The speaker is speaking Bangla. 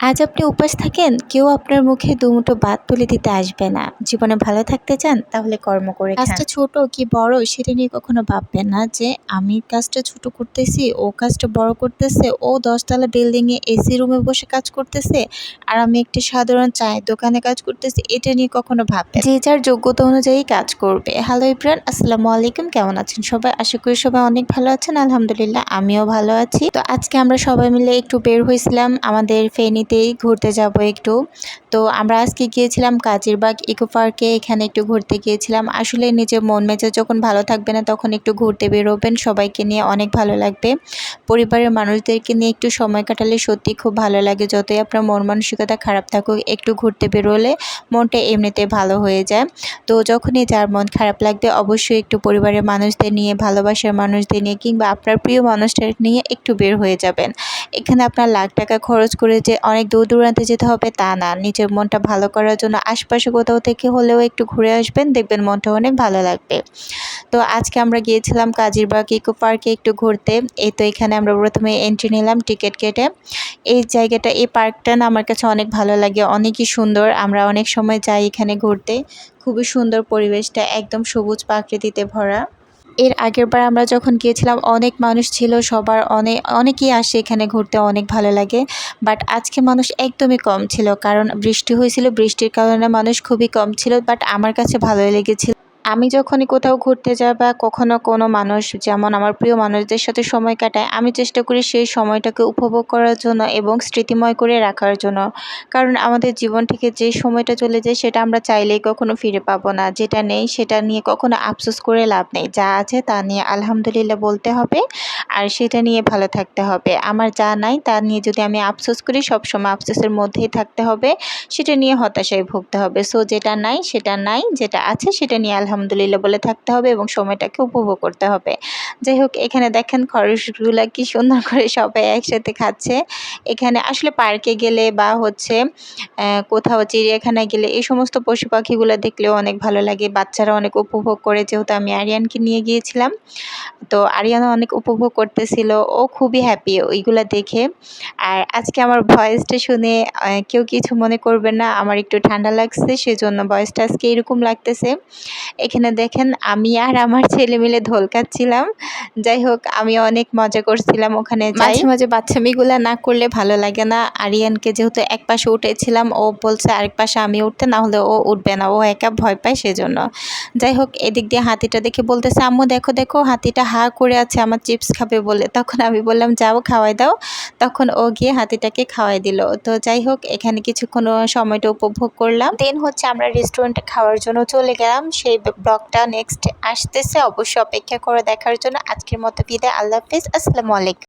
আজ আপনি উপাস থাকেন কেউ আপনার মুখে দুমুঠো বাদ তুলে দিতে আসবে না। জীবনে ভালো থাকতে চান তাহলে কর্ম করে কাজটা ছোট কি বড় সেটা নিয়ে কখনো ভাববেন না যে আমি কাজটা ছোট করতেছি ও কাজটা বড় করতেছে ও দশতলা বিল্ডিং এ এসি রুমে বসে কাজ করতেছে আর আমি একটি সাধারণ চায়ের দোকানে কাজ করতেছি এটা নিয়ে কখনো ভাববেন। যে যার যোগ্যতা অনুযায়ী কাজ করবে। হ্যালো ইব্রান আসসালামু আলাইকুম কেমন আছেন সবাই? আশা করি সবাই অনেক ভালো আছেন আলহামদুলিল্লাহ আমিও ভালো আছি। তো আজকে আমরা সবাই মিলে একটু বের হয়েছিলাম আমাদের ফেনীতেই ঘুরতে যাব একটু। তো আমরা আজকে গিয়েছিলাম কাজিরবাগ ইকো পার্কে এখানে একটু ঘুরতে গিয়েছিলাম। আসলে নিজের মন মেজাজ যখন ভালো থাকবে না, তখন একটু ঘুরতে বেরোবেন। সবাইকে নিয়ে অনেক ভালো লাগবে। পরিবারের মানুষদেরকে নিয়ে একটু সময় কাটালে সত্যি খুব ভালো লাগে। যতই আপনার মন মানসিকতা খারাপ থাকুক, একটু ঘুরতে বেরোলে মনটা এমনিতে ভালো হয়ে যায়। তো যখনই যার মন খারাপ লাগবে, অবশ্যই একটু পরিবারের মানুষদের নিয়ে, ভালোবাসার মানুষদের নিয়ে কিংবা আপনার প্রিয় মানুষদের নিয়ে একটু বের হয়ে যাবেন। এখানে আপনার লাখ টাকা খরচ করে যে অনেক দূর দূরান্তে যেতে হবে, তা না। নিজের মনটা ভালো করার জন্য আশপাশে কোথাও থেকে হলেও একটু ঘুরে আসবেন, দেখবেন মনটা অনেক ভালো লাগবে। তো আজকে আমরা গিয়েছিলাম কাজিরবাগ ইকো পার্কে একটু ঘুরতে। এই তো এখানে আমরা প্রথমে এন্ট্রি নিলাম টিকিট কেটে। এই জায়গাটা, এই পার্কটা না আমার কাছে অনেক ভালো লাগে, অনেকই সুন্দর। আমরা অনেক সময় যাই এখানে ঘুরতে। খুবই সুন্দর পরিবেশটা, একদম সবুজ প্রাকৃতিতে ভরা। এর আগেরবার আমরা যখন গিয়েছিলাম, অনেক মানুষ ছিল, সবার অনেক অনেকেই আসে এখানে ঘুরতে, অনেক ভালো লাগে। বাট আজকে মানুষ একদমই কম ছিল, কারণ বৃষ্টি হয়েছিল, বৃষ্টির কারণে মানুষ খুবই কম ছিল, বাট আমার কাছে ভালোই লেগেছিল। আমি যখনই কোথাও ঘুরতে যাই বা কখনো কোনো মানুষ, যেমন আমার প্রিয় মানুষদের সাথে সময় কাটায় আমি চেষ্টা করি সেই সময়টাকে উপভোগ করার জন্য এবং স্মৃতিময় করে রাখার জন্য। কারণ আমাদের জীবন থেকে যে সময়টা চলে যায়, সেটা আমরা চাইলেই কখনো ফিরে পাবো না। যেটা নেই, সেটা নিয়ে কখনো আফসোস করে লাভ নেই। যা আছে তা নিয়ে আলহামদুলিল্লাহ বলতে হবে আর সেটা নিয়ে ভালো থাকতে হবে। আমার যা নাই, তা নিয়ে যদি আমি আফসোস করি, সবসময় আফসোসের মধ্যেই থাকতে হবে। সেটা নিয়ে হতাশায় ভুগতে হবে। সো যেটা নাই, সেটা নাই, যেটা আছে, সেটা নিয়ে আলহামদুলিল্লাহ বলে থাকতে হবে এবং সময়টাকে উপভোগ করতে হবে। যাই হোক এখানে দেখেন খরচগুলো কি সুন্দর করে সবাই একসাথে খাচ্ছে। এখানে আসলে পার্কে গেলে বা হচ্ছে কোথাও চিড়িয়াখানায় গেলে এই সমস্ত পশু পাখিগুলো দেখলেও অনেক ভালো লাগে। বাচ্চারা অনেক উপভোগ করে, যেহেতু আমি আরিয়ানকে নিয়ে গিয়েছিলাম। তো আরিয়ানও অনেক উপভোগ করতেছিল, ও খুবই হ্যাপি ওইগুলো দেখে। আর আজকে আমার ভয়েসটা শুনে কেউ কিছু মনে করবে না, আমার একটু ঠান্ডা লাগছে, সেজন্য ভয়েসটা আজকে এরকম লাগতেছে। এখানে দেখেন আমি আর আমার ছেলে মিলে ঢোল কাচ্ছিলাম। যাই হোক আমি অনেক মজা করছিলাম ওখানে মাঝে মাঝে বাচ্চামিগুলো না করলে ভালো লাগে না। আরিয়ানকে যেহেতু এক পাশে উঠেছিলাম ও বলছে আরেক পাশে আমি উঠতে না হলে ও উঠবে না ও একা ভয় পায় সেজন্য। যাই হোক এদিক দিয়ে হাতিটা দেখে বলতেছে আম্মু দেখো দেখো হাতিটা হা করে আছে আমার চিপস খাবে বলে। তখন আমি বললাম যাও খাওয়াই দাও। তখন ও গিয়ে হাতিটাকে খাওয়াই দিল। তো যাই হোক এখানে কিছুক্ষণ সময়টা উপভোগ করলাম। দেন হচ্ছে আমরা রেস্টুরেন্টে খাওয়ার জন্য চলে গেলাম। সেই ব্লগটা নেক্সট আসতেছে। অবশ্যই অপেক্ষা করে দেখার জন্য আজকের মতো বিদায়। আল্লাহ হাফিজ। আসসালামু আলাইকুম।